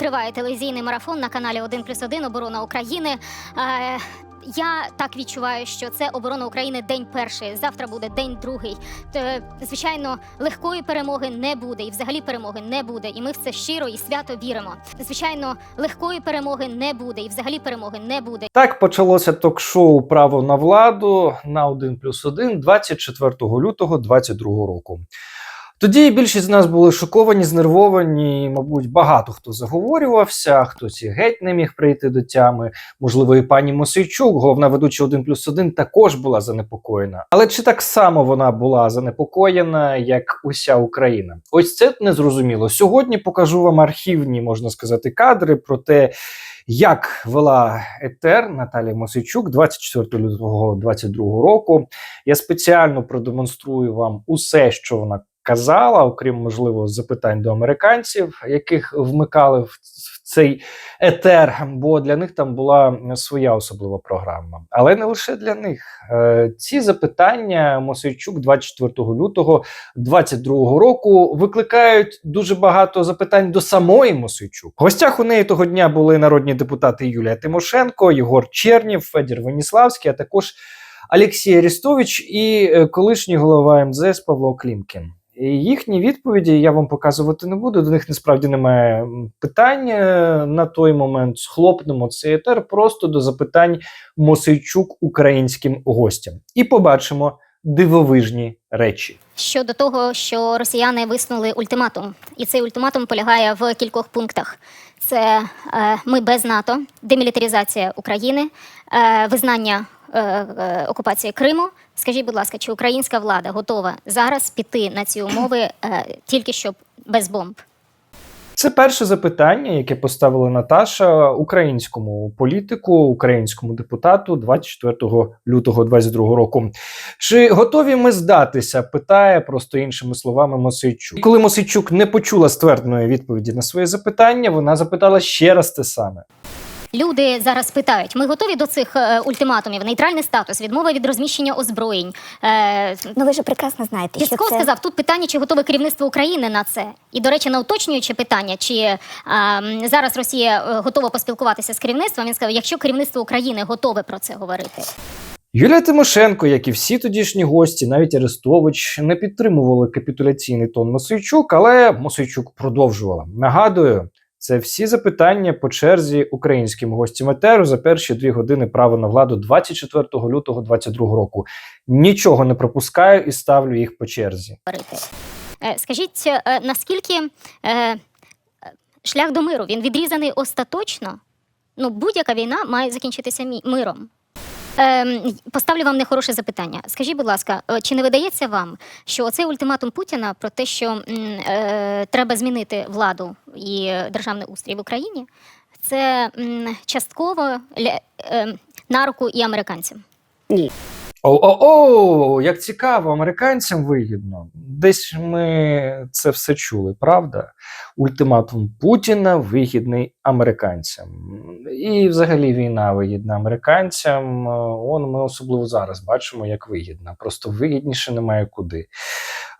Триває телевізійний марафон на каналі 1 плюс 1 Оборона України. Е, я так відчуваю, що це оборона України день перший. Завтра буде день другий. Е, звичайно, легкої перемоги не буде, і взагалі перемоги не буде. І ми в це щиро і свято віримо. Звичайно, легкої перемоги не буде, і взагалі перемоги не буде. Так почалося ток-шоу Право на владу на 1 плюс 1 24 лютого 2022 року. Тоді більшість з нас були шоковані, знервовані. Мабуть, багато хто заговорювався, хтось і геть не міг прийти до тями. Можливо, і пані Мосейчук, головна ведуча 1 плюс 1, також була занепокоєна. Але чи так само вона була занепокоєна, як уся Україна? Ось це незрозуміло. Сьогодні покажу вам архівні, можна сказати, кадри про те, як вела етер Наталія Мосичук 24 лютого 2022 року. Я спеціально продемонструю вам усе, що вона казала, окрім можливо запитань до американців, яких вмикали в цей етер, бо для них там була своя особлива програма. Але не лише для них. Е, Ці запитання Мосейчук 24 лютого 2022 року викликають дуже багато запитань до самої Мосейчук. В гостях у неї того дня були народні депутати Юлія Тимошенко, Єгор Чернів, Федір Веніславський, а також Олексій Арістович і е, колишній голова МЗС Павло Клімкін. І Їхні відповіді я вам показувати не буду. До них насправді немає е, на той момент. Схлопнемо цей етер просто до запитань Мосейчук українським гостям. І побачимо дивовижні речі. щодо того, що росіяни висунули ультиматум, і цей ультиматум полягає в кількох пунктах: це е, ми без НАТО, демілітаризація України, е, визнання е, е, окупації Криму. Скажіть, будь ласка, чи українська влада готова зараз піти на ці умови е, тільки щоб без бомб? Це перше запитання, яке поставила Наташа українському політику, українському депутату 24 лютого 2022 року. Чи готові ми здатися? Питає просто іншими словами Мосейчук. І коли Мосейчук не почула ствердної відповіді на своє запитання, вона запитала ще раз те саме. Люди зараз питають: ми готові до цих е, ультиматумів? Нейтральний статус, відмова від розміщення озброєнь. Е, Ну ви ж прекрасно знаєте, що Пісков це... сказав, тут питання, чи готове керівництво України на це. І, до речі, на уточнююче питання, чи а, зараз Росія е, готова поспілкуватися з керівництвом. Він сказав, якщо керівництво України готове про це говорити. Юлія Тимошенко, як і всі тодішні гості, навіть Арестович, не підтримували капітуляційний тон Мосейчук, але Мосейчук продовжувала. Нагадую, це всі запитання по черзі українським гостям етеру за перші дві години право на владу 24 лютого 2022 року. Нічого не пропускаю і ставлю їх по черзі. Е, Скажіть, е, наскільки е, шлях до миру він відрізаний остаточно? Ну, будь-яка війна має закінчитися миром. Ем, Поставлю вам нехороше запитання. Скажіть, будь ласка, е, чи не видається вам, що оцей ультиматум Путіна про те, що е, треба змінити владу і державний устрій в Україні, це м, частково ля- е, на руку і американцям? О-о-о, як цікаво, американцям вигідно. Десь ми це все чули, правда? Ультиматум Путіна вигідний американцям. І взагалі війна вигідна американцям. Он ми особливо зараз бачимо, як вигідна. Просто вигідніше немає куди.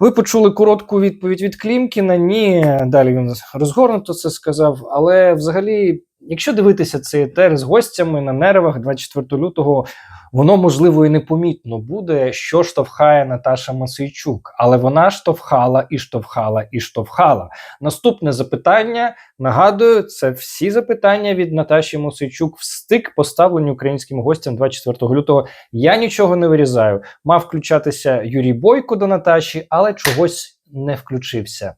Ви почули коротку відповідь від Клімкіна. Ні, далі він розгорнуто це сказав. Але взагалі, якщо дивитися цей етер з гостями на нервах 24 лютого, воно можливо і непомітно буде, що штовхає Наташа Масийчук, але вона штовхала і штовхала і штовхала. Наступне запитання. Нагадую, це всі запитання від Наташі Мосейчук в стик поставлені українським гостям 24 лютого. Я нічого не вирізаю. Мав включатися Юрій Бойко до Наташі, але чогось не включився.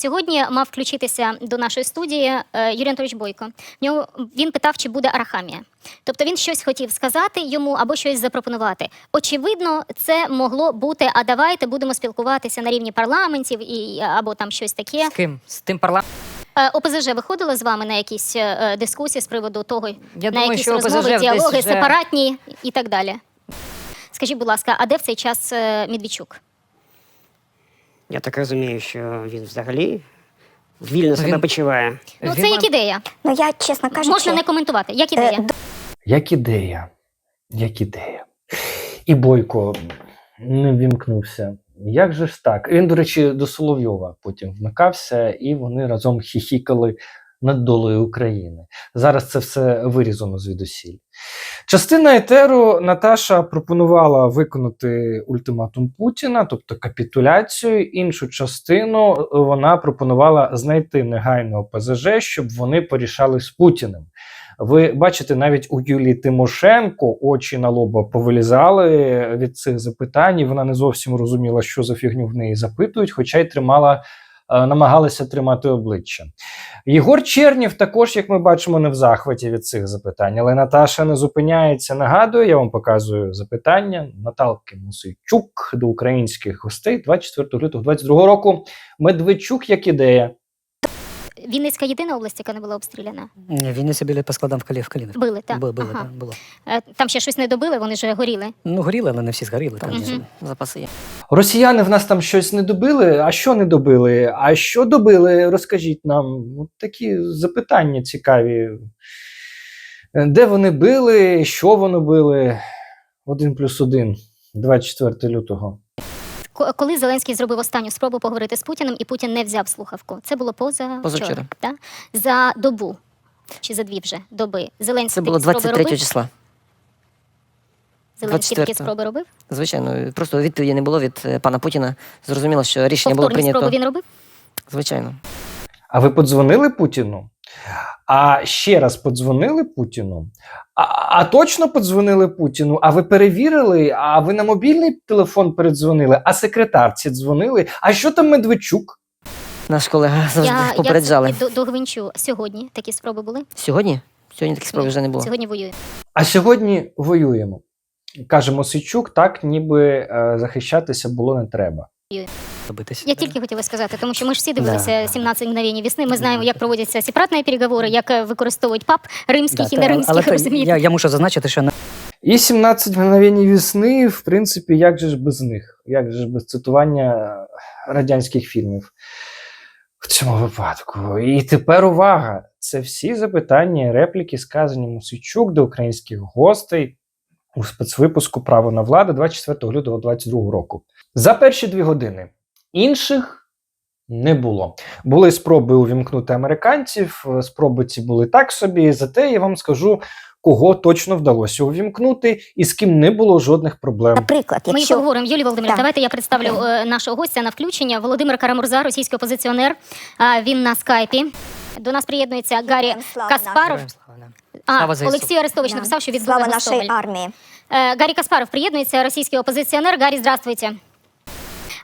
Сьогодні мав включитися до нашої студії е, Юрій Анатолійович Бойко. В нього він питав, чи буде арахамія. Тобто він щось хотів сказати йому або щось запропонувати. Очевидно, це могло бути. А давайте будемо спілкуватися на рівні парламентів і або там щось таке. З ким? З тим парламентом? Е, ОПЗЖ виходило з вами на якісь е, дискусії з приводу того, Я на думаю, якісь що розмови, ОПЗЖ діалоги, вже- сепаратні і так далі. Скажіть, будь ласка, а де в цей час е, Медведчук? Я так розумію, що він взагалі вільно себе Він- почуває. Ну, Він це як ідея. Ну я чесно кажучи, Можна не коментувати. Як ідея? е, Як ідея? Як ідея? І Бойко не вімкнувся. Як же ж так? Він, до речі, до Соловйова потім вмикався, і вони разом хіхікали над долею України. Зараз це все вирізано звідусіль. Частина етеру Наташа пропонувала виконати ультиматум Путіна, тобто капітуляцію. Іншу частину е, вона пропонувала знайти негайно ОПЗЖ, щоб вони порішали з Путіним. Ви бачите, навіть у Юлії Тимошенко очі на лоба повилізали від цих запитань. Вона не зовсім розуміла, що за фігню в неї запитують, хоча й тримала, е, намагалася тримати обличчя. Єгор Чернів також, як ми бачимо, не в захваті від цих запитань, але Наташа не зупиняється. Нагадую, я вам показую запитання Наталки Мусейчук до українських гостей 24 лютого 22 року. Медведчук як ідея. Вінницька єдина область, яка не була обстріляна. Ні, Вінниці біля по складам в Калі в Калінові. Били, так. Бу- Били, Ага. так, було. Е, Там ще щось не добили, вони ж горіли. Ну, горіли, але не всі згоріли. Там Мгм. ще запаси є. Росіяни в нас там щось не добили. А що не добили? А що добили? Розкажіть нам. От такі запитання цікаві. Е, Де вони били, що вони били? Один плюс один, 24 лютого. Ко- Коли Зеленський зробив останню спробу поговорити з Путіним, і Путін не взяв слухавку. Це було поза Позавчора. вчора, так? за добу чи за дві вже доби. Зеленський Це було 23 робив? числа. Зеленський такі спроби робив? Звичайно, просто відповіді не було від е, пана Путіна. Зрозуміло, що рішення було прийнято. спроби він робив? Звичайно. А ви подзвонили Путіну? А ще раз подзвонили Путіну? А, а точно подзвонили Путіну? А ви перевірили? А ви на мобільний телефон передзвонили? А секретарці дзвонили? А що там Медведчук? Наш колега завжди Я, попереджали. я це до, догвинчу. Сьогодні такі спроби були? Сьогодні? Сьогодні таких справ Ні, вже не було. Сьогодні воює. А сьогодні воюємо. Каже Мосичук, так ніби е, захищатися було не треба. Я тільки хотіла сказати, тому що ми ж всі Да. дивилися 17 мгновень весни. Ми знаємо, як проводяться сепаратні переговори, як е, використовують пап римських і та, не але римських, то розумієте? я, я мушу зазначити, що на І 17 мгновень весни, в принципі, як же ж без них? Як же ж без цитування радянських фільмів в цьому випадку? І тепер увага! Це всі запитання і репліки, сказані Мусичук до українських гостей у спецвипуску Право на владу 24 лютого 2022 року. За перші дві години інших не було. Були спроби увімкнути американців, спроби ці були так собі. Зате я вам скажу, кого точно вдалося увімкнути і з ким не було жодних проблем. Наприклад, Ми якщо поговоримо. Юлія Володимирівна, Так. давайте я представлю е, нашого гостя на включення. Володимир Карамурза, російський опозиціонер. А, він на скайпі. До нас приєднується Гаррі Каспаров. А, Слава ЗСУ. Олексій Арестович Да. написав, що від слава нашій армії. Е, Гаррі Каспаров приєднується, російський опозиціонер. Гаррі, здравствуйте.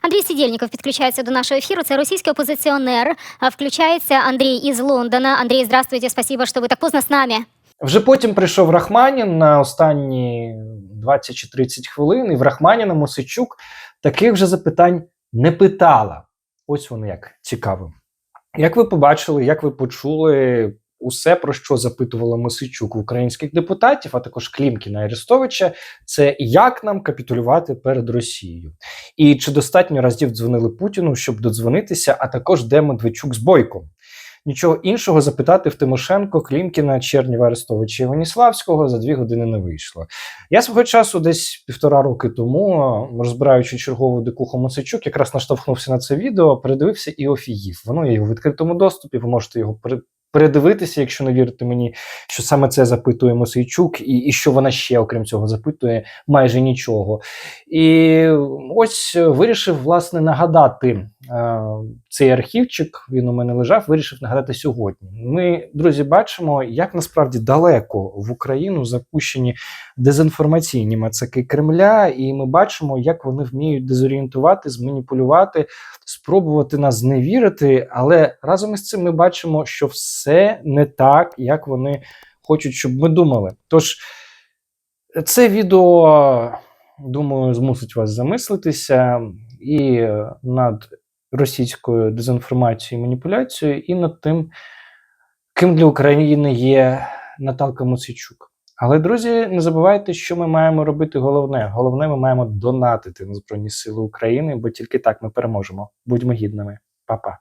Андрій Сідєльніков підключається до нашого ефіру. Це російський опозиціонер. А, Включається Андрій із Лондона. Андрій, здравствуйте, спасибо, що ви так поздно з нами. Вже потім прийшов Рахманін на останні 20 чи 30 хвилин, і в Рахманіна Мосичук таких вже запитань не питала. Ось воно як цікаво. Як ви побачили, як ви почули усе, про що запитувала Мосичук у українських депутатів, а також Клімкіна і Арестовича, це як нам капітулювати перед Росією. І чи достатньо разів дзвонили Путіну, щоб додзвонитися, а також де Медведчук з Бойком. Нічого іншого запитати в Тимошенко, Клімкіна, Черніва, Арестовича і Веніславського за дві години не вийшло. Я свого часу, десь півтора роки тому, розбираючи чергову дикуху Мосичук, якраз наштовхнувся на це відео, передивився і офігів. Воно є у відкритому доступі. Ви можете його передивитися, якщо не вірите мені, що саме це запитує Мосейчук, і, і що вона ще, окрім цього, запитує майже нічого. І ось вирішив власне нагадати цей архівчик. Він у мене лежав. Вирішив нагадати сьогодні. Ми, друзі, бачимо, як насправді далеко в Україну запущені дезінформаційні мацаки Кремля, і ми бачимо, як вони вміють дезорієнтувати, зманіпулювати, спробувати нас зневірити. Але разом із цим ми бачимо, що все не так, як вони хочуть, щоб ми думали. Тож це відео, думаю, змусить вас замислитися і е, над російською дезінформацією і маніпуляцією, і над тим, ким для України є Наталка Мосичук. Але, друзі, не забувайте, що ми маємо робити головне. Головне, ми маємо донатити на Збройні Сили України, бо тільки так ми переможемо. Будьмо гідними. Па-па.